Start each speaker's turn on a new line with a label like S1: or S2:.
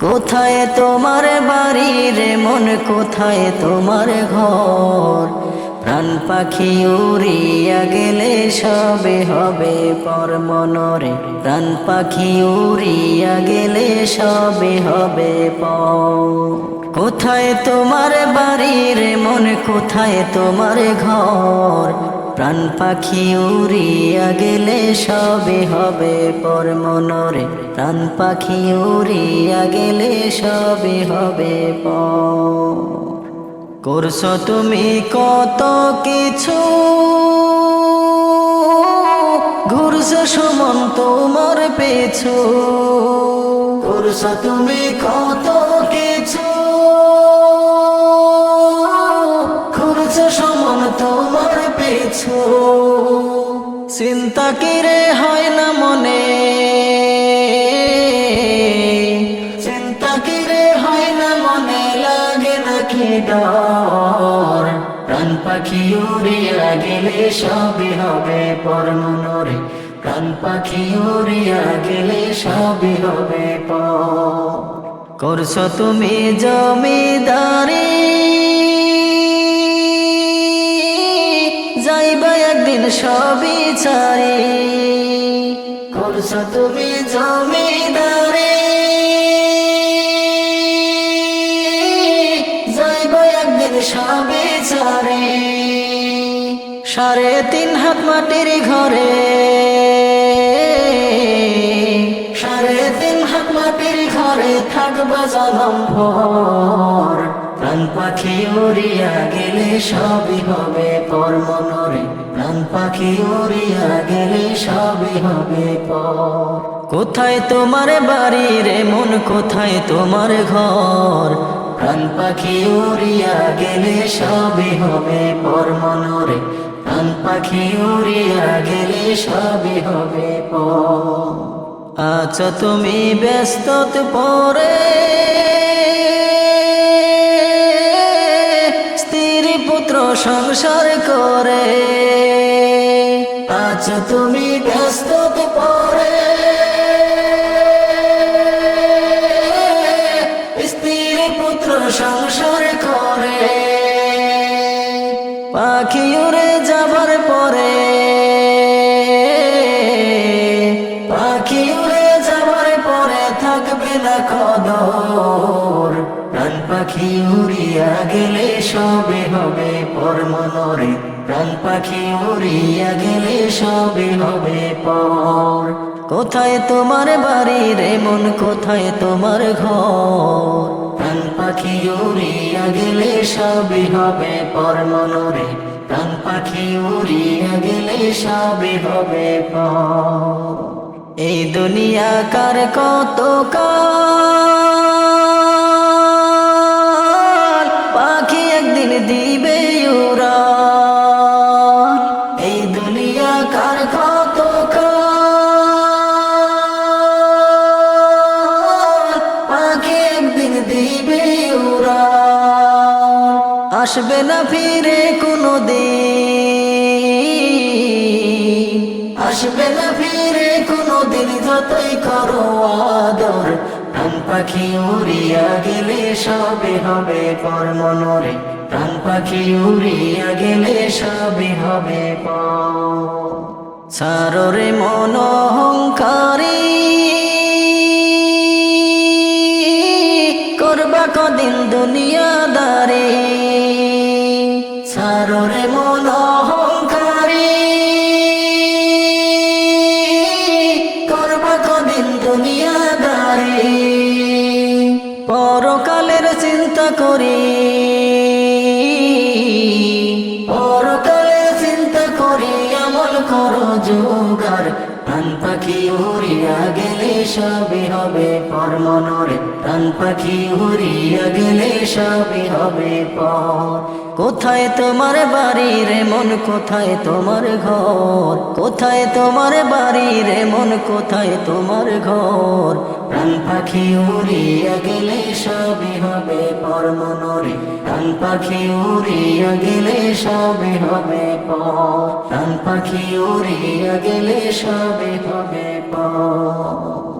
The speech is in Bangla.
S1: কোথায় তোমার বাড়ি রে মন, কোথায় তোমার ঘর? প্রাণ পাখি উড়িয়া গেলে সবে হবে পর মনরে। প্রাণ পাখি উড়িয়া গেলে সবে হবে পর। কোথায় তোমার বাড়ি রে মন, কোথায় তোমার ঘর? প্রাণ পাখি উড়িয়া গেলে সবে হবে পর মনরে। প্রাণ পাখি উড়িয়া গেলে সবে হবে পর। করছ তুমি কত কিছু, ঘুরছে সমান তোমার পেছু। করছ তুমি কত চিন্তা কিরে হয় না মনে। চিন্তা কিরে হয় না মনে লাগে নাকি ডর। প্রাণ পাখি উড়িয়া গেলে সবই হবে পর মনরে। প্রাণ পাখি উড়িয়া গেলে সবই হবে পর। করছ তুমি জমিদারি। যাইবা একদিন সবই চারি করছ তুমি জমিদারি। যাইবা একদিন সবই চারি সাড়ে তিন হাত মাটির ঘরে। সাড়ে তিন হাত মাটির ঘরে থাকবা জনম ভর। প্রাণ পাখি উড়িয়া গেলে সবই হবে পর মনরে। প্রাণ পাখি উড়িয়া গেলে সবই হবে পর। কোথায় তোমার বাড়ি রে মন, কোথায় তোমার ঘর? প্রাণ পাখি উড়িয়া গেলে সবই হবে পর মনরে। প্রাণ পাখি উড়িয়া গেলে সবই হবে পর। আচ্ছা তুমি ব্যস্ত পরে সংসার করে। আচ্ছা তুমি ব্যস্ত পরে। স্ত্রী পুত্র সংসার করে। পাখি উড়ে যাবার পরে। পাখি উড়ে যাবার পরে থাকবে না কদর। প্রাণ পাখি উড়িয়া গেলে সবে হবে পর মনরে প্রাণ পাখি উড়িয়া গেলে সবে হবে পর। কোথায় তোমার বাড়ি রে মন, কোথায় তোমার ঘর? প্রাণ পাখি উড়িয়া গেলে সবে হবে পর মনরে প্রাণ পাখি উড়িয়া গেলে সবে হবে পর। এই দুনিয়া কার কত কাল দিবে উড়াল এই দুনিয়া কার কত পাখি একদিন দিবে উড়াল আসবে না ফিরে কোনো দিন আসবে না ফিরে কোনো দিন যতই করো আদর। প্রাণ পাখি উড়িয়া গেলে সবে হবে পর মনরে। প্রাণ পাখি উড়িয়া গেলে সবে হবে পর। মন অহংকারী করবা কদিন দুনিয়াদারি। সাররে মন করি। পরকালের চিন্তা আমল করো যোগার প্রাণ পাখি উড়িয়া গেলে সবই হবে পর মনরে প্রাণ পাখি উড়িয়া গেলে সবই হবে পর কোথায় তোমার বাড়ি রে মন, কোথায় তোমার ঘর? কোথায় তোমার বাড়ি রে মন, কোথায় তোমার ঘর? প্রাণ পাখি উড়িয়া গেলে সবই পর মনরে প্রাণ পাখি উড়িয়া গেলে সবে হবে পর প্রাণ পাখি উড়িয়া গেলে সবে হবে পর